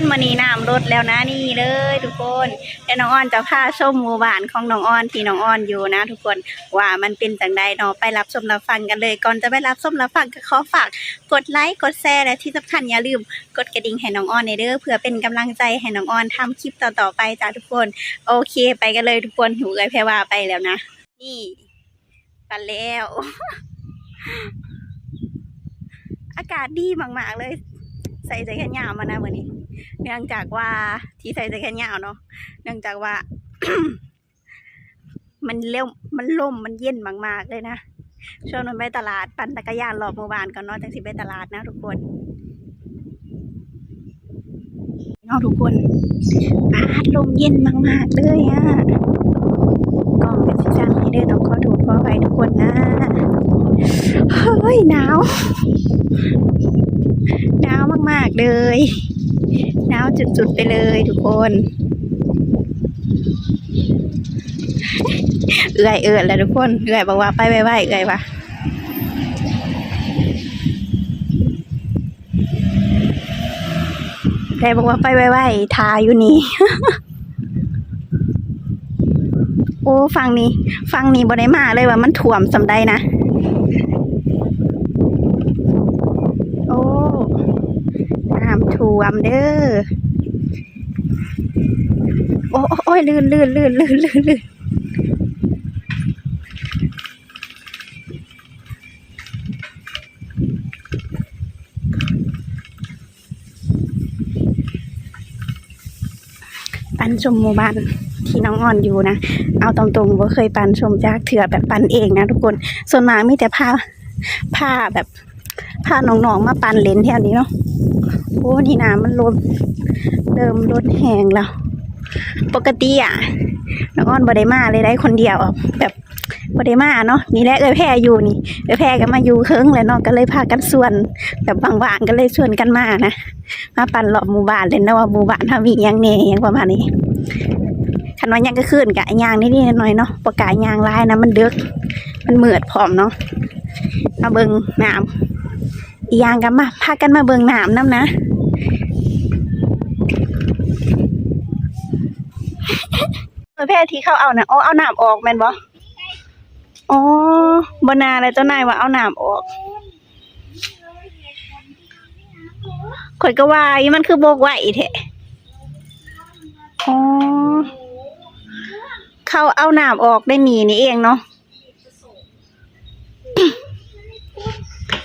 คนมานีน้ำลดแล้วนะนี่เลยทุกคนแล้วน้องอ้อนจะพาชมหมู่บ้านของน้องอ้อนที่น้องอ้อนอยู่นะ ทุกคนว่ามันเป็นจังใดเนาะไปรับชมรับฟังกันเลย ก่อนจะไปรับชมรับฟังก็ขอฝากกดไลค์กดแชร์และที่สำคัญอย่าลืมกดกระดิ่งให้น้องอ้อนในเด้อเพื่อเป็นกำลังใจให้น้องอ้อนทำคลิปต่อๆไปจ้าทุกคน โอเค ไปกันเลยทุกคนหูเลยแพรว่าไปแล้วนะ นี่ไปแล้ว อากาศดีมากๆเลย ใส่ใจแค่ยาวมานะวันนี้ เนื่องจากว่าที่ใส่ใจแค่ยาวเนาะเนื่องจากว่า มันเร็วมันลมมันเย็นมากๆเลยนะช่วงนั้นไปตลาดปั่นจักรยานรอบหมู่บ้านก่อนเนาะจังสิไปตลาดนะทุกคนเนาะทุกคนอากาศลมเย็นมากๆเลยอะกล้องเป็นสีสันให้เด้ต้องขอโทษขอไปทุกคนนะ เฮ้ยหนาว หนาวมากๆเลยหนาวจุดๆไปเลยทุกคน เอื่อยเอื่อยแล้วทุกคนเอื่อยบอกว่าไปไวๆเอื่อยว่ะเอื่อยบอกว่าไปไวๆทาอยู่นี่โอ้ฟังนี้ ฟังนี้บ่ได้มาเลยว่ามันถ่วมสำใดนะ โอ้ น้ำท่ วมเด้อ โอ้โอ้ยลื่นลื่นลื่นลื่นลื่นลื่นปันชมหมู่บ้านที่น้องอ่อนอยู่นะ เอาตรงๆว่าเคยปันชมจากเถื่อแบบปันเองนะทุกคน ส่วนมากมีแต่ผ้าผ้าแบบผ้าน้องๆมาปันเลนแถวนี้เนาะ โอ้นี่น้ำมันลดเริ่มลดแห้งแล้ว ปกติอะน้องอ้อนบไดมาเลยได้คนเดียวแบบบไดมาเนาะนี่แหละเอ้ยแพรอยู่นี่เอ้ยแพรก็มาอยู่เคิงเลยเนาะก็เลยพากันส่วน แบบว่างๆก็เลยชวนกันมานะมาปั่นรอบหมู่บ้านเลยนะว่าหมู่บ้านทำมีหยังเน่ยังประมาณนี้คันว่าหยังก็ขึ้นกะยางนิดๆหน่อยๆเนาะประกาศยางลายนะมันเดึกมันเหมือดพร้อมเนาะมาเบิงน้ำ อีกอย่างกันมาพากันมาเบิ่งน้ำน้ำนะเออแพทย์ที่เขาเอานะอ๋อเอาหนามออกแมนบ่อ๋อบนาเลยเจ้านายว่าเอาหนามออกข่อยก็ว่ามันคือโบกไหวแท้อ๋อเขาเอาหนามออกได้หนีนี่เองเนาะ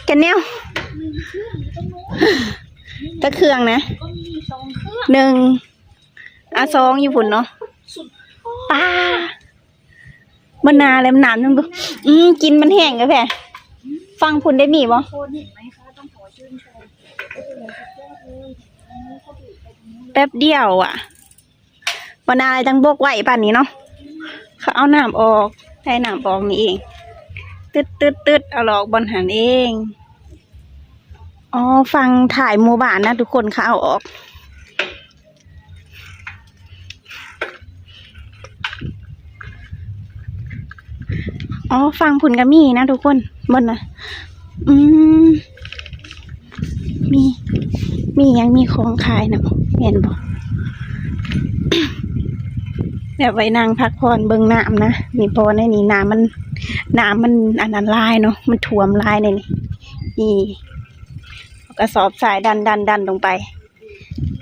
กันแนว ตะเครื่องนะหนึ่งอาสองอยู่พุ่นเนาะป้าบนาอะไรมันหนามนึงดูอืมกินมันแห้งกันแพ่ฟังพุ่นได้มีบ่โคนเห็นไหมคะต้องขอชื่นชมโอ้โหสุดยอดเลยอันนี้เขาดูไปตรงนู้นแป๊บเดียวอะบนาอะไรจังบกไหวป่านนี้เนาะเขาเอาน้ำออกให้น้ำออกนี่เอง ตึดตึดตึดเอาหลอกบนหันเอง อ๋อ ฟังถ่ายหมู่บ้านนะทุกคนเขาเอาออก อ๋อ ฟังผุนก็มีนะทุกคนบนนะอืม มี มียังมีของขายนะเห็นบ่แบบไว้นางพักผ่อนเบิ่งน้ำนะนี่พอในนี่น้ำมันน้ำมันอันนั้นลายเนาะมันท่วมลายในนี่นี่ กระสอบสายดันดันดันลงไป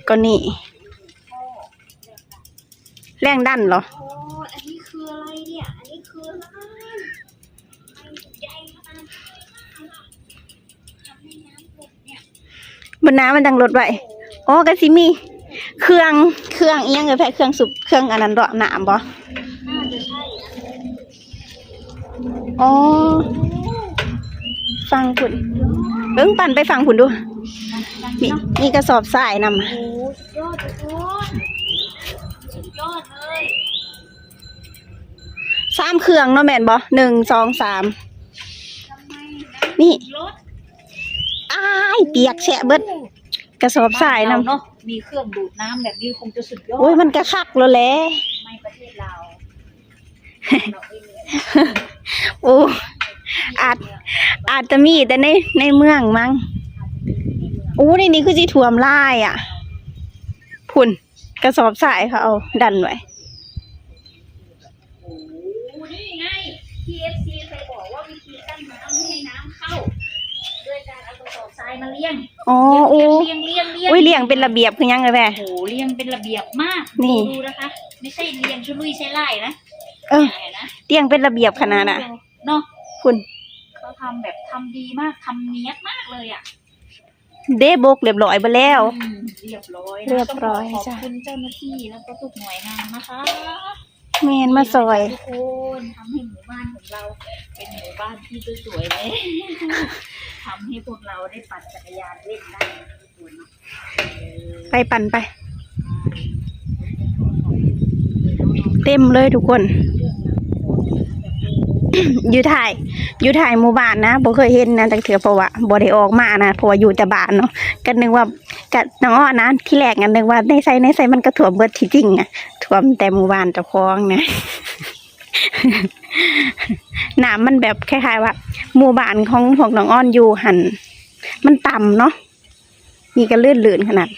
ก็นี่ แรงดันเหรอโอ้อันนี้คืออะไรเนี่ย อันนี้คืออะไรมันใหญ่ขนาดนี้ทำให้น้ำหมดเนี่ยบนน้ำมันดังรถไว้โอ้กะสิมี เครื่องเครื่องเอียงเลยแพ้เครื่องสุบเครื่องอันนั้นดอกน้ำบ่น่าจะใช่นะอ๋อฟังคุณ เอิ้งปั่นไปฟังคุณดู มีมีกระสอบทรายนำมาโอ้สุดยอดทุกคนสุดยอดเลยสามเครื่องเนาะแม่นบ่หนึ่งสองสามทำไมนี่รถอ้ายเปียกแฉะเบิดกระสอบทรายนำเนาะมีเครื่องดูดน้ำแบบนี้คงจะสุดยอดโอ้ยมันกระคักแล้วแหละไม่ประเทศเราเราเองเลยโอ้ อาจอาจจะมีแต่ในในเมืองมั้งโอ้ในนี้คือสิท่วมลายอะ พุ่นกระสอบทรายเขาเอาดันไว้โอ้นี่ไง TFC เคยบอกว่าวิธีกั้นน้ำไม่ให้น้ำเข้าด้วยการเอากระสอบทรายมาเลี้ยงอ๋อโอ้เลี้ยงเลี้ยงเลี้ยงอุ้ยเลี้ยงเป็นระเบียบคือยังเลยแม่โอ้โหเลี้ยงเป็นระเบียบมากนี่ดูนะคะ ไม่ใช่เลี้ยงชุลุยใช้ไล่นะเออเห็นนะเลี้ยงเป็นระเบียบขนาดน่ะเนาะ พุ่นเขาทำแบบทำดีมากทำเนียบมากเลยอะ เดบกเรียบร้อยไปแล้ว อืมเรียบร้อยนะเรียบร้อยต้งขอจ้ะขอบคุณเจ้าหน้าที่แล้วก็ทุกหน่วยงานนะคะแมนมาซอย ทุกคนทำให้หมู่บ้านของเรา เป็นหมู่บ้านที่สวยๆเลยทำให้พวกเราได้ปั่นจักรยานเล่นได้ทุกคนเนาะเออไปปั่นไป เต็มเลยทุกคนอ อยู่ถ่ายอยู่ถ่ายหมู่บ้านนะบ่เคยเห็นนะตั้งเถื่อเพราะว่าบ่ได้ออกมานะเพราะว่าอยู่แต่บ้านเนาะก็นึกว่าก็น้องอ้อนะที่แรกกันนึกว่าในไซในไซมันก็ท่วมเบิดที่จริงนะท่วมแต่หมู่บ้านเจ้าของนะน้ำมันแบบคล้ายๆว่าหมู่บ้านของพวกน้องอ้อนอยู่หันมันต่ำเนาะนี่ก็ลื่นลื่นๆขนาด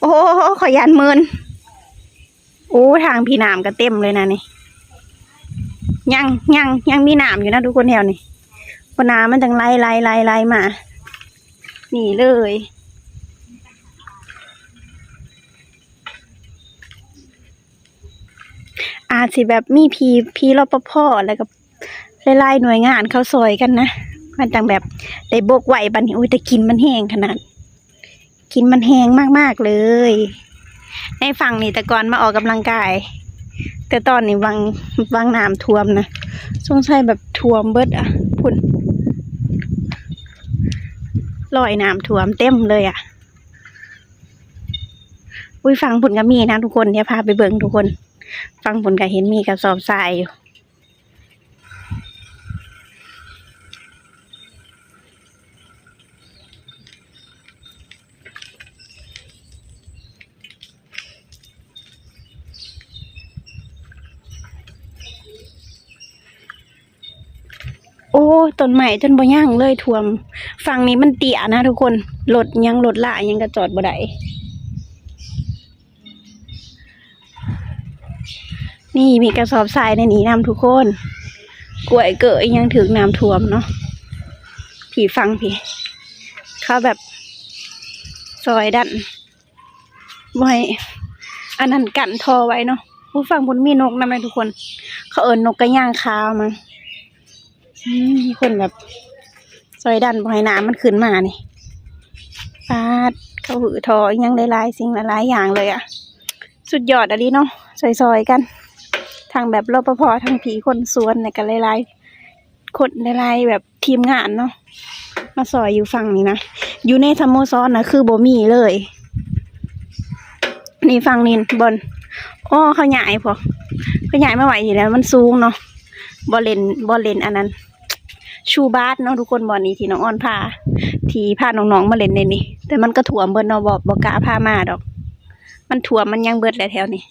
โอ้หขอยันหมืนโอ้ทางพี่น้ำก็เต็มเลยนะนี่ ยังยังยังมีหนามอยู่นะทุกคนแถวนี่พอน้ำมันจังไล่ไล่ไล่ไล่มา นี่เลย อาจสิแบบมีพีพีรอปภแล้วก็ไล่หน่วยงานเขาซอยกันนะมันจังแบบได้บกไหวบัดนี้โอ้ยแต่กินมันแห้งขนาด กินมันแห้งมากๆเลย ในฝั่งนี่แต่ก่อนมาออกกำลังกาย แต่ตอนนี้วังวังน้ำท่วมนะสงสัยแบบท่วมเบิดอะพุ่นลอยน้ำท่วมเต็มเลยอะอุ้ยฟังผุนก็มีนะทุกคนเดี๋ยวพาไปเบิ่งทุกคน ฟังผุนก็เห็นมีกระสอบทรายอยู่ อ้ต้นใหม่จนบ่ย่างเลยท่วมฝั่งนี้มันเตี้ยนะทุกคนรถยังรถละยังกระจอดบ่ได้นี่มีกระสอบทรายในนี้น้ำทุกคน กล้วยเกยยังถึงน้ำท่วมเนาะผีฟังผีเขาแบบซอยดันบ่ให้อันนั้นกันทอไว้เนาะผู้ฟังบนมีนกนำเลยทุกคน เขาเอินนกกระย่างคาวมาอื มีคนแบบซอยดันบ่ให้น้ำมันขึ้นมานี่ปาดเขาหือทอยังหลายๆสิ่งหลายๆอย่างเลยอะสุดยอดอะดิเนาะซอยๆกัน ทางแบบรปภทางผีคนสวนเนี่ยกันหลายๆคนหลายๆแบบทีมงานเนาะมาซอยอยู่ฝั่งนี้นะอยู่ในสโมสรนะคือบ่มีเลย นี่ฝั่งนี้บนอ้อเขาใหญ่พอเขาใหญ่ไม่ไหวอยู่แล้ว มันสูงเนาะบอลเลนบอลเลนอันนั้น ชูบาสเนาะทุกคนบ่อลนี้ที่น้องอ้อนพาที่พาน้องๆมาเล่นในนี้แต่มันก็ถ่วมเบิดเนาะบอบอกกล้าพามาดอก มันถ่วมมันยังเบิดแหลแถวนี้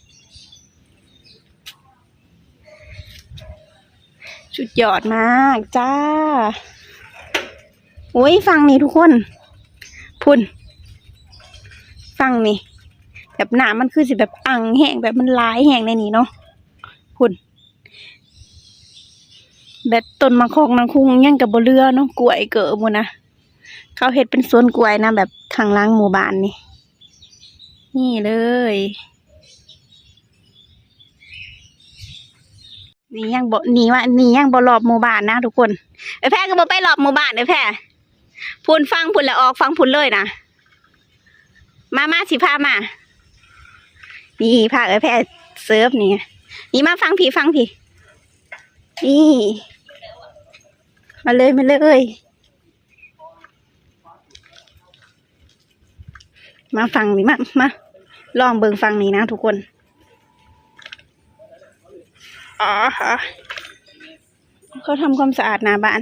สุดยอดมากจ้าโอ้ยฟังนี่ทุกคนพุ่นฟังนี่แบบหนามันคือสิแบบอังแห้งแบบมันลายแห้งในนี้เนาะพุ่น แบบต้นมะคอกนางคุงยังกับบเรือเนาะกล้วยเกิดมูนะเขาเห็ดเป็นสวนกล้วยนะแบบข้างล่างหมู่บ้านนี่ นี่เลย นี่ยังบ่นี่ว่านี่ยังบ่รอบหมู่บ้านนะทุกคนไอ้แพ้ก็บ่ไปรอบหมู่บ้านไอ้แพ้พูนฟังพูนแล้วออกฟังพูนเลยนะมามาสิพามา นี่พาไอ้แพ้เซิร์ฟนี่ นี่มาฟังพี่ฟังพี่นี่ มาเลยมาเลยมาฟังนี่มามาลองเบิงฟังนี้นะทุกคนอ๋อค่ะเขาทำความสะอาดหน้าบ้าน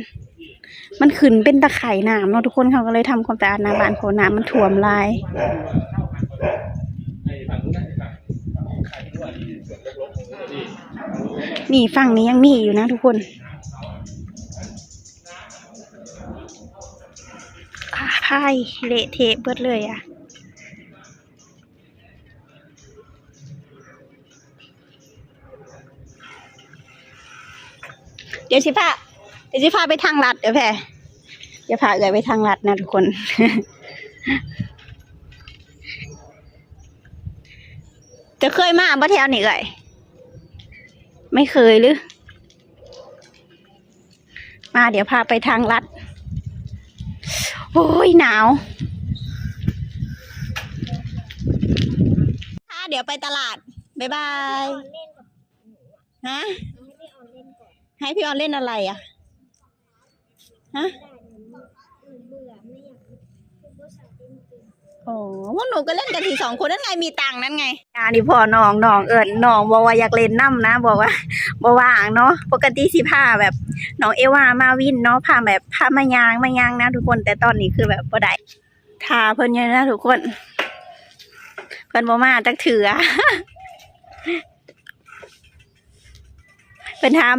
มันขึ้นเป็นตะไคร่น้ำเนาะทุกคนเขาก็เลยทำความสะอาดหน้าบ้านเพราะน้ำมันท่วมลายนี่ฝั่งนี้ยังมีอยู่นะทุกคน พ่าเละเทะเบิดเลยอะ่ะเดี๋ยวสิพาเดี๋ยวสิพาไปทางลัดเดี๋ยวแพ่เดี๋ยวพาเอ๋ยไปทางลัดนะทุกคน จะเคยมาบ่แถวนี้เอ๋ยไม่เคยหรือ มาเดี๋ยวพาไปทางลัด โอ้ยหนาวค่ะเดี๋ยวไปตลาด บ๊ายบาย ฮะ ให้พี่ออนเล่นอะไรอะ ฮะ เบื่อไม่อยากพูดภาษาเล่นเกม โอ้พวกหนูก็เล่นกันทีสองคนนั่นไงมีตังค์นั่นไงอ่านี่พ่อน้องน้องเอิญน้องบอกว่าอยากเล่นน้ำนะบอกว่าบ่ว่างเนาะปกติสิพาแบบน้องเอวามาวินเนาะพาแบบพามายางมายางนะทุกคนแต่ตอนนี้คือแบบบ่ได้ทาเพิ่นเยอะนะทุกคน เพิ่นบ่มาจักเถือเพิ่นถาม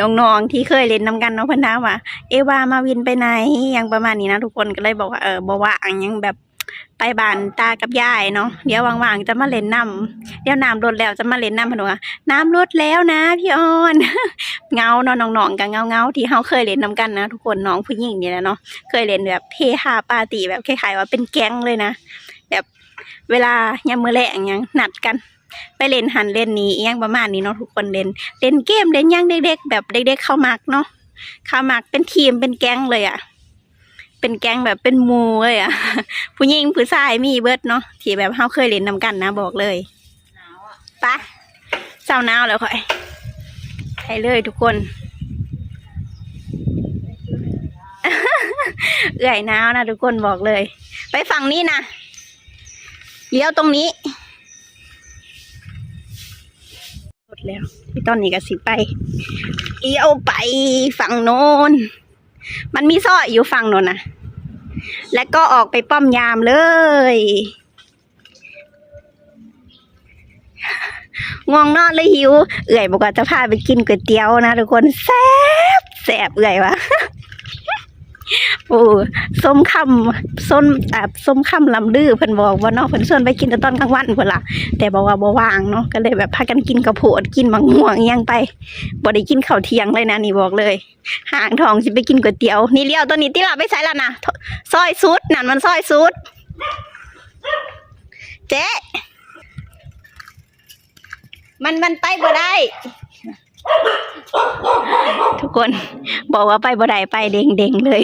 น้องๆที่เคยเล่นนำกันเนาะเพิ่นถามว่าเอวามาวินไปไหนอยังประมาณนี้นะทุกคนก็เลยบอกว่าเออบ่ว่างยังแบบ ไปบ้านตากับยายเนาะเดี๋ยวว่างๆจะมาเล่นน้ำเดี๋ยวน้ำลดแล้วจะมาเล่นน้ำพนว่าน้ำลดแล้วนะพี่ออนเงาเนาะน้องๆกับเงาเงาที่เฮาเคยเล่นนํกันนะทุกคนน้องผู้หญิงนี่แหละเนาะเคยเล่นแบบเฮฮาปาร์ตี้แบบคล้ายๆว่าเป็นแก๊งเลยนะแบบเวลายามมือแหลงยังนัดกันไปเล่นหันเล่นนี้อหยังประมาณนี้เนาะทุกคนเล่นเล่นเกมเล่นหยังเด็กๆแบบเด็กๆเข้ามักเนาะเข้ามักเป็นทีมเป็นแก๊งเลยอะ่ะ เป็นแก๊งแบบเป็นหมูเลยอะ่ะ ผู้หญิงผู้ชายมีเบิดเนาะที่แบบเฮาเคยเล่นนำกันนะบอกเลยหนาวอะไปะเจ้าหนาวแล้วค่อยไปเลยทุกคน เอื่อยหนาวนะทุกคนบอกเลย ไปฝั่งนี้นะเลี้ยวตรงนี้หมดแล้วพี่ตอนนี้ก็สิไปเลี้ยวไปฝั่งโน้น มันมีซออยู่ฝั่งโน้นนะแล้วก็ออกไปป้อมยามเลยง่วงนอนเลยหิว เอื่อยบอกว่าจะพาไปกินก๋วยเตี๋ยวนะทุกคนแซ่บแซ่บเอื่อยวะ โอ้ส้มคำส้มแบบส้มคำลำดื้อเพิ่นบอกว่าเนาะเพิ่นชวนไปกินแต่ตอนกลางวันเพิ่นล่ะแต่บอกว่าบ่ว่างเนาะก็เลยแบบพากันกินกระโพดกินมังม่วงยังไปบ่ได้กินข้าวเที่ยงเลยนะนี่บอกเลยห่างทองสิไปกินก๋วยเตี๋ยวนี่เลี้ยวตัวนี้ติล่ะไปใส่ละนะซอยสุดนั่นมันซอยสุด เจ๊มันมันไปบ่ได้ ทุกคนบอกว่าไปบ่ได้ไปเด้งเด้งเลย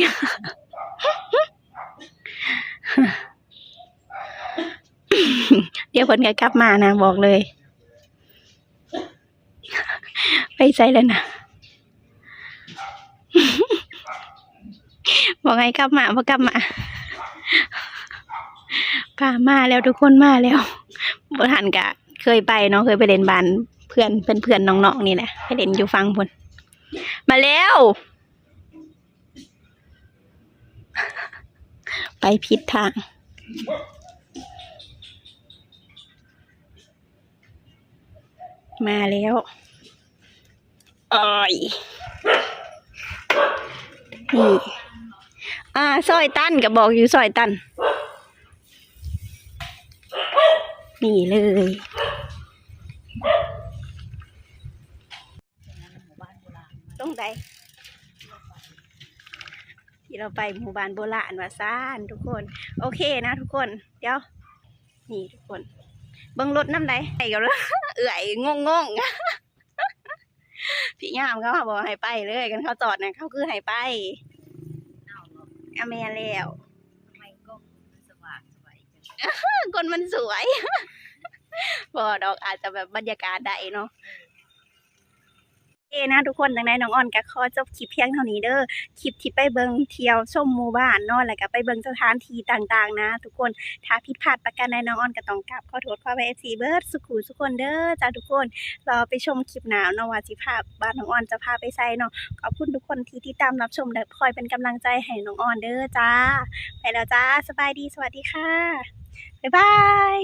เดี๋ยวคนก็กลับมานะบอกเลย ไปใส่แล้วนะบอกไงกลับมาบ่กลับมาพามาแล้วทุกคนมาแล้วบ่ทันกะ เคยไปเนาะเคยไปเล่นบาน เพื่อนเป็นเพื่อนน้องๆนี่แหละไปเล่นอยู่ฟังพนมาแล้วไปผิดทาง มาแล้วอ้อยนี่อ่าซอยตันก็บอกอยู่ซอยตัน นี่เลย หมู่บ้านโบ รงใดที่เราไปหมู่บ้านโบราณว่าซ่านทุกคน โอเคนะทุกคน เดี๋ยว นี่ทุกคนเบิ่งรถน้ำใดไอ้ก็เอื่อยงงงพี่ยามเขาบอกให้ไปเลยกันเขาจอดนะเขาคือให้ไปอเมแล้วกล้องมันสว่างสวยจังคนมันสวยบอกดอกอาจจะแบบบรรยากาศได้เนาะ เคนะทุกคนดังนั้นน้องอ่อนก็ขอจบคลิปเพียงเท่านี้เด้อคลิปที่ไปเบิงเที่ยวชมหมู่บ้านนาะแล้วก็ไปเบิงสถานที่ต่างๆ นะ ทุกคนถ้าผิดพลาดประการใดน้องอ่อนก็ต้องกราบขอโทษขอไปเอฟซีเบิร์ดสุขุทุกคนเด้อจ้าทุกคนรอไปชมคลิปหนาวนวาสิพาบ้านน้องอ่อนจะพาไปใส่เนาะขอบคุณทุกคนที่ติดตามรับชมและคอยเป็นกำลังใจให้น้องอ่อนเด้อจ้าไปแล้วจ้าสบายดีสวัสดีค่ะบ๊ายบาย